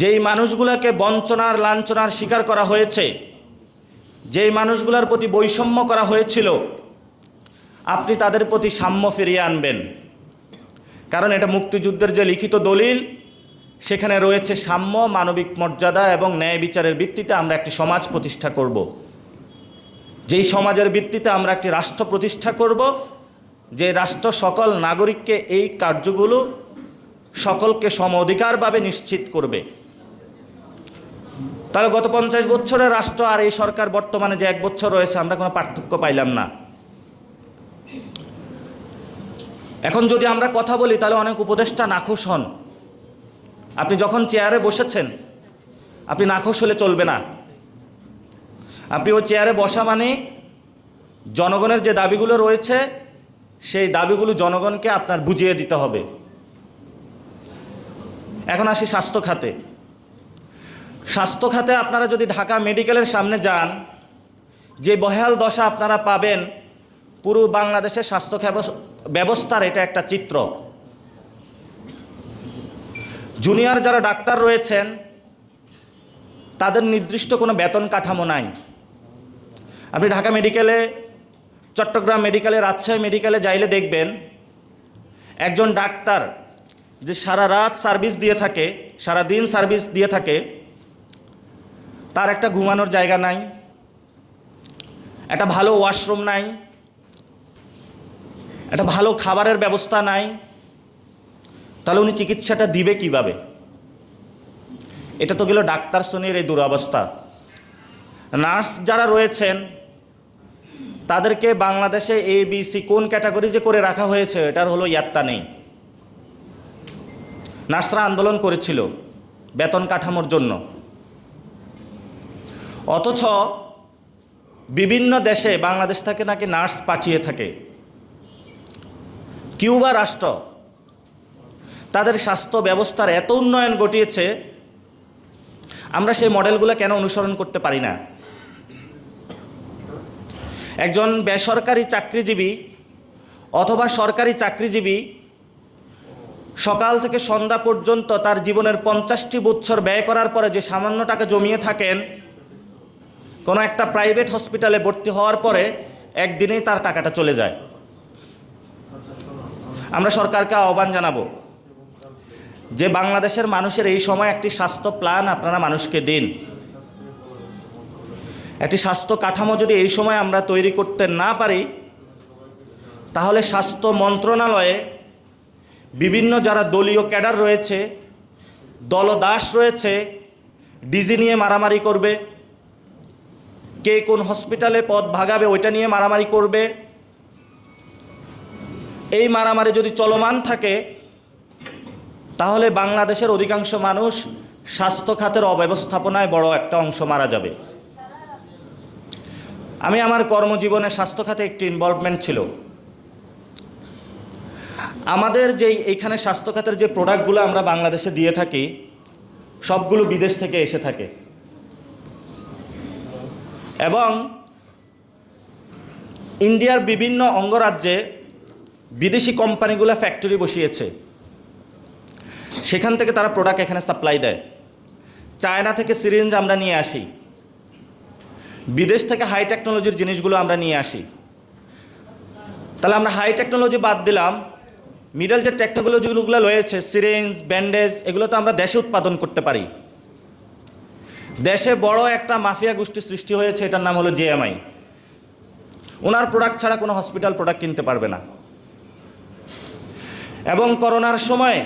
যেই মানুষগুলোকে বঞ্চনার, লাঞ্ছনার শিকার করা হয়েছে, যেই মানুষগুলোর প্রতি বৈষম্য করা হয়েছিল, আপনি তাদের প্রতি সাম্য ফিরিয়ে আনবেন। কারণ এটা মুক্তিযুদ্ধের যে লিখিত দলিল, সেখানে রয়েছে সাম্য, মানবিক মর্যাদা এবং ন্যায় বিচারের ভিত্তিতে আমরা একটি সমাজ প্রতিষ্ঠা করব। যেই সমাজের ভিত্তিতে আমরা একটি রাষ্ট্র প্রতিষ্ঠা করব, যে রাষ্ট্র সকল নাগরিককে এই কার্যগুলো সকলকে সম অধিকারভাবে নিশ্চিত করবে। তাহলে গত পঞ্চাশ বছরের রাষ্ট্র আর এই সরকার বর্তমানে যে এক বছর রয়েছে, আমরা কোনো পার্থক্য পাইলাম না। এখন যদি আমরা কথা বলি, তাহলে অনেক উপদেষ্টা নাখোশ হন। আপনি যখন চেয়ারে বসেছেন, আপনি নাখোশ হলে চলবে না। আপনি ওই চেয়ারে বসা মানে জনগণের যে দাবিগুলো রয়েছে, সেই দাবিগুলো জনগণকে আপনার বুঝিয়ে দিতে হবে। এখন আসি স্বাস্থ্য খাতে। স্বাস্থ্য খাতে আপনারা যদি ঢাকা মেডিকেলের সামনে যান, যে বহাল দশা আপনারা পাবেন, পুরো বাংলাদেশের স্বাস্থ্য ব্যবস্থার এটা একটা চিত্র। জুনিয়র যারা ডাক্তার রয়েছেন, তাদের নির্দিষ্ট কোনো বেতন কাঠামো নাই। আপনি ঢাকা মেডিকেলে, চট্টগ্রাম মেডিকেলে, রাজশাহী মেডিকেলে যাইলে দেখবেন, একজন ডাক্তার যে সারা রাত সার্ভিস দিয়ে থাকে, সারা দিন সার্ভিস দিয়ে থাকে তার একটা ঘুমানোর জায়গা নাই, একটা ভালো ওয়াশরুম নাই, একটা ভালো খাবারের ব্যবস্থা নাই, তাহলে উনি চিকিৎসাটা দিবে কীভাবে? এটা তো গেল ডাক্তার শ্রেণির এই দুরবস্থা। নার্স যারা রয়েছেন, তাদেরকে বাংলাদেশে এ বি সি কোন ক্যাটাগরি যে করে রাখা হয়েছে, এটার হলো ইয়াত্তা নেই। নার্সরা আন্দোলন করেছিল বেতন কাঠামোর জন্য। অথচ বিভিন্ন দেশে বাংলাদেশ থেকে নাকি নার্স পাঠিয়ে থাকে। কিউবা রাষ্ট্র তাদের স্বাস্থ্য ব্যবস্থার এত উন্নয়ন ঘটিয়েছে, আমরা সেই মডেলগুলো কেন অনুসরণ করতে পারি না? একজন বেসরকারি চাকরিজীবী অথবা সরকারি চাকরিজীবী সকাল থেকে সন্ধ্যা পর্যন্ত তার জীবনের পঞ্চাশটি বৎসর ব্যয় করার পরে যে সামান্য টাকা জমিয়ে থাকেন কোনো একটা প্রাইভেট হসপিটালে ভর্তি হওয়ার পরে একদিনেই তার টাকাটা চলে যায়। আমরা সরকারকে আহ্বান জানাব যে বাংলাদেশের মানুষের এই সময় একটি স্বাস্থ্য প্ল্যান আপনারা মানুষকে দিন। একটি স্বাস্থ্য কাঠামো যদি এই সময় আমরা তৈরি করতে না পারি, তাহলে স্বাস্থ্য মন্ত্রণালয়ে বিভিন্ন যারা দলীয় ক্যাডার রয়েছে, দলদাস রয়েছে, ডিজি নিয়ে মারামারি করবে কে কোন হসপিটালে পদ ভাগাবে ওইটা নিয়ে মারামারি করবে? এই মারামারি যদি চলমান থাকে, তাহলে বাংলাদেশের অধিকাংশ মানুষ স্বাস্থ্য খাতের অব্যবস্থাপনায় বড় একটা অংশ মারা যাবে। আমি আমার কর্মজীবনে স্বাস্থ্য খাতে একটি ইনভলভমেন্ট ছিল। আমাদের যেই এইখানে স্বাস্থ্য খাতের যে প্রোডাক্টগুলো আমরা বাংলাদেশে দিয়ে থাকি, সবগুলো বিদেশ থেকে এসে থাকে। এবং ইন্ডিয়ার বিভিন্ন অঙ্গরাজ্যে বিদেশি কোম্পানিগুলো ফ্যাক্টরি বসিয়েছে। সেখান থেকে তারা প্রোডাক্ট এখানে সাপ্লাই দেয়। চায়না থেকে সিরিঞ্জ আমরা নিয়ে আসি। বিদেশ থেকে হাই টেকনোলজির জিনিসগুলো আমরা নিয়ে আসি। তাহলে আমরা হাই টেকনোলজি বাদ দিলাম। মিডল যে টেকনোলজিগুলো রয়েছে সিরিঞ্জ ব্যান্ডেজ এগুলো তো আমরা দেশে উৎপাদন করতে পারি। দেশে বড় একটা মাফিয়া গোষ্ঠী সৃষ্টি হয়েছে, এটার নাম হলো জেএমআই ওনার প্রোডাক্ট ছাড়া কোনো হসপিটাল প্রোডাক্ট কিনতে পারবে না। এবং করোনার সময়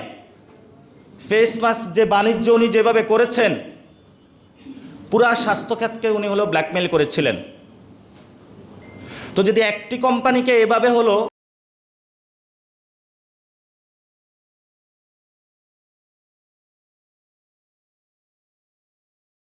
ফেস মাস্ক যে বাণিজ্য উনি যেভাবে করেছেন, পুরা স্বাস্থ্যখাতকে উনি হলো ব্ল্যাকমেল করেছিলেন। তো যদি একটি কোম্পানিকে এভাবে হলো